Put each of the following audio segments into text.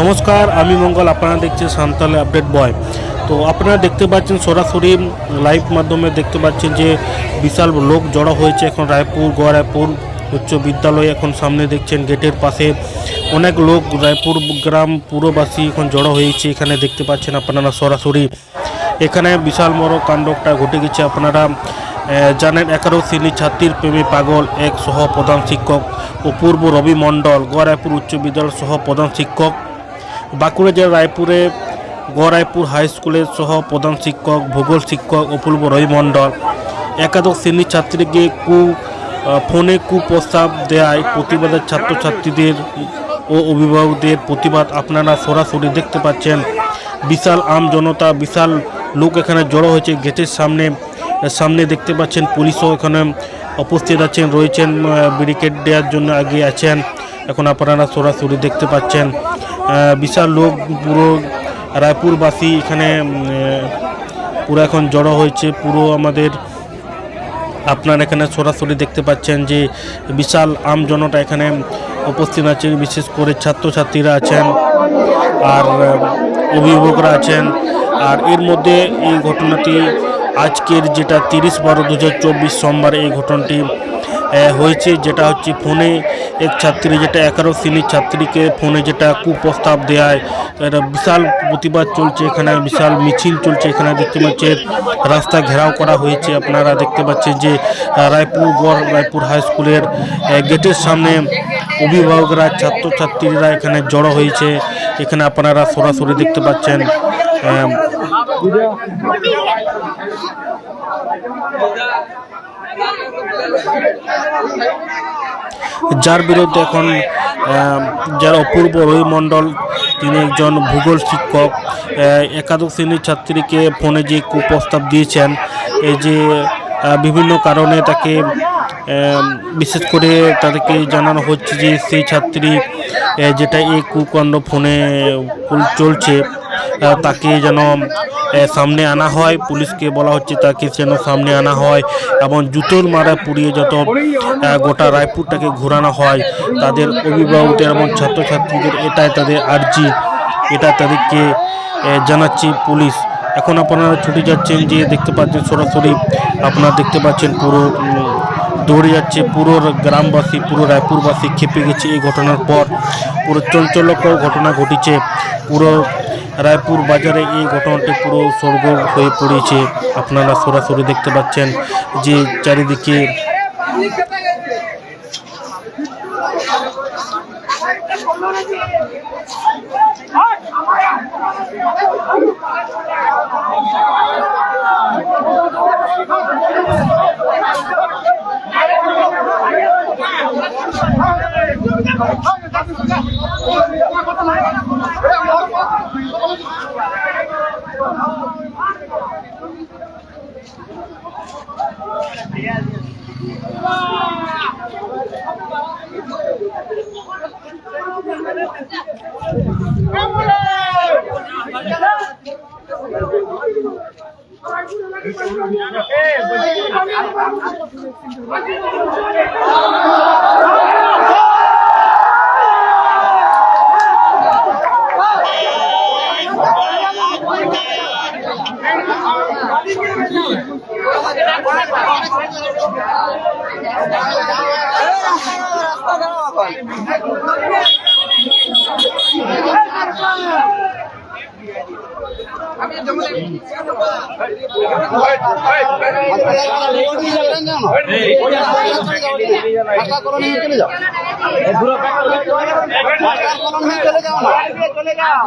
নমস্কার, আমি মঙ্গল, আপনারা দেখছেন সান্তাল আপডেট বয়। তো আপনারা দেখতে পাচ্ছেন সরাসরি লাইভ মাধ্যমে দেখতে পাচ্ছেন যে বিশাল লোক জড়ো হয়েছে এখন রায়পুর গোয়া রায়পুর উচ্চ বিদ্যালয় এখন সামনে দেখছেন গেটের পাশে। অনেক লোক রায়পুর গ্রাম পুরবাসী এখন জড়ো হয়েছে, এখানে দেখতে পাচ্ছেন আপনারা সরাসরি। এখানে বিশাল বড় কাণ্ডটা ঘটে গেছে আপনারা জানেন, এগারো শ্রেণির ছাত্রীর প্রেমী পাগল, এক সহ প্রধান শিক্ষক অপূর্ব রবি মণ্ডল গোয়া রায়পুর উচ্চ বিদ্যালয় সহ প্রধান শিক্ষক। বাঁকুড়া জেলার রায়পুরে গড়াইপুর হাই স্কুলের সহ প্রধান শিক্ষক, ভূগোল শিক্ষক অপূর্ব রবি মণ্ডল, একাদশ শ্রেণির ছাত্রীকে কু ফোনে কুপ্রস্তাব দেয় প্রতিবাদের ছাত্রছাত্রীদের ও অভিভাবকদের প্রতিবাদ আপনারা সরাসরি দেখতে পাচ্ছেন। বিশাল আম জনতা, বিশাল লোক এখানে জড়ো হয়েছে। গেটের সামনে সামনে দেখতে পাচ্ছেন পুলিশও এখানে উপস্থিত আছেন, রয়েছেন ব্যারিকেড দেওয়ার জন্য আগে আছেন। এখন আপনারা সরাসরি দেখতে পাচ্ছেন। বিশাল লোক পুরো রায়পুরবাসী এখানে পুরো এখন জড়ো হয়েছে। পুরো আমাদের আপনারা এখানে সরাসরি দেখতে পাচ্ছেন যে বিশাল আমজনতা এখানে উপস্থিত আছে বিশেষ করে ছাত্রছাত্রীরা আছেন আর অভিভাবকরা আছেন। আর এর মধ্যে এই ঘটনাটি আজকের যেটা তিরিশ বারো দু সোমবার এই ঘটনাটি হয়েছে যেটা হচ্ছে ফোনে এক ছাত্রী যেটা এগারো শ্রেণির ছাত্রীকে ফোনে যেটা কুপ্রস্তাব দেয় এটা বিশাল প্রতিবাদ চলছে এখানে, বিশাল মিছিল চলছে এখানে, দেখতে পাচ্ছে রাস্তা ঘেরাও করা হয়েছে। আপনারা দেখতে পাচ্ছেন যে রায়পুর গড়, রায়পুর হাই স্কুলের গেটের সামনে অভিভাবকরা, ছাত্রছাত্রীরা এখানে জড়ো হয়েছে। এখানে আপনারা সরাসরি দেখতে পাচ্ছেন যার বিরুদ্ধে এখন যার অপূর্ব রবি মণ্ডল তিনি একজন ভূগোল শিক্ষক একাদশ শ্রেণির ছাত্রীকে ফোনে যে কুপ্রস্তাব দিয়েছেন, এই যে বিভিন্ন কারণে তাকে বিশেষ করে তাদেরকে জানানো হচ্ছে যে সেই ছাত্রী যেটা এই কুকাণ্ড ফোনে চলছে তাকে যেন সামনে আনা হয়। পুলিশকে বলা হচ্ছে তাকে যেন সামনে আনা হয় এবং জুতোর মারা পুড়িয়ে যত গোটা রায়পুরটাকে ঘোরানো হয়, তাদের অভিভাবকদের এবং ছাত্রছাত্রীদের, এটাই তাদের আর্জি এটা তাদেরকে জানাচ্ছে পুলিশ। এখন আপনারা ছুটে যাচ্ছেন যে দেখতে পাচ্ছেন সরাসরি, আপনারা দেখতে পাচ্ছেন পুরো দৌড়ে যাচ্ছে পুরো গ্রামবাসী পুরো রায়পুরবাসী খেপে গেছে এই ঘটনার পর পুরো চঞ্চলকর ঘটনা ঘটেছে পুরো রায়পুর বাজারে এই ঘটনাটি পুরো স্বর্গ হয়ে পড়েছে আপনারা সরাসরি দেখতে পাচ্ছেন যে চারিদিকে Hey, ঢাকা কলোনি চলে যাও ঢাকা কলোনি চলে যাও না চলে যাও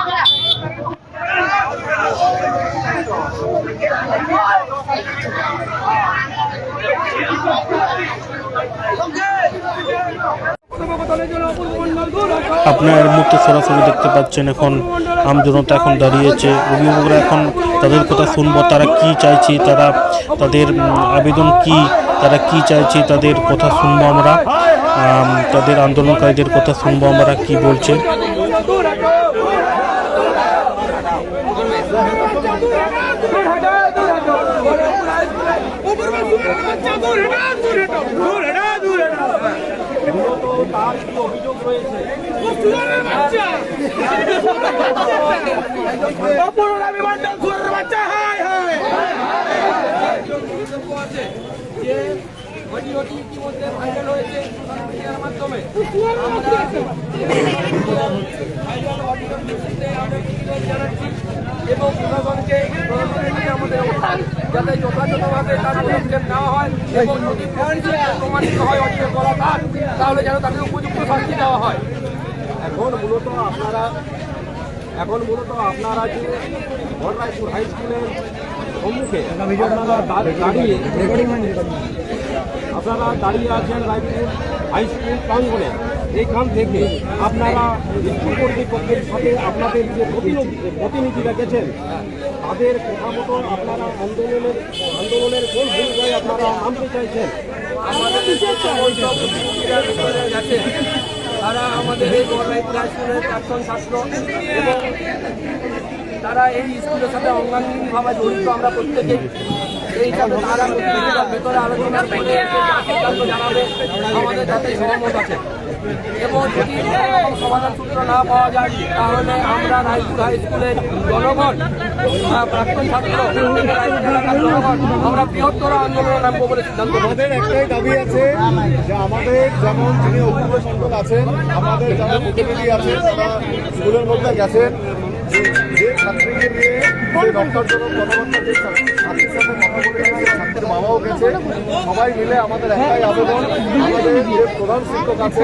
আপনার মুহূর্তে সরাসরি দেখতে পাচ্ছেন এখন আমজনতা এখন দাঁড়িয়েছে। অভিভাবকরা এখন তাদের কথা শুনব তারা কি চাইছে তারা তাদের আবেদন কি তারা কি চাইছে তাদের কথা শুনব আমরা। আম, তাদের আন্দোলনকারীদের কথা শুনব আমরা কি বলছে। বাচ্চা হায় হায় যে এবং যাতে যথাযথভাবে তার পদক্ষেপ নেওয়া হয় এবং হয় অডিও করা তাহলে যেন তাকে উপযুক্ত শাস্তি দেওয়া হয় এখন মূলত আপনারা, এখন মূলত আপনারা যে বড়রাইপুর হাই স্কুলের সম্মুখে দাঁড়িয়ে আপনারা দাঁড়িয়ে আছেন রায়পুর হাই স্কুল প্রাঙ্গণে। এইখান থেকে আপনারা স্কুল কর্তৃপক্ষের সাথে আপনাদের যে প্রতিনিধি প্রতিনিধিরা গেছেন, তাদের কথা মতো আপনারা আন্দোলনের আন্দোলনের কোন ভূমিকায় আপনারা নামতে চাইছেন? তারা আমাদের এই ছাত্র তারা এই স্কুলের সাথে অঙ্গাঙ্গিভাবে জড়িত আমরা প্রত্যেকেই। ভেতরে আলোচনা করে আমাদের এবং সূত্র না আমরা হাই প্রাক্তন ছাত্র একটাই দাবি আছে যে আমাদের যেমন যিনি অপূর্ব সম্পদ আছেন, আমাদের যেমন প্রতিনিধি আছেন, তারা স্কুলের মধ্যে গেছেন। যে ছাত্রীকে নিয়ে যে রক্তার্জনক কথাবার্তা যে ছাত্রীর সাথে কথা বলে ছাত্রের বাবাও গেছে। সবাই মিলে আমাদের একটাই আবেদন। আমাদের যে প্রধান শিক্ষক আছে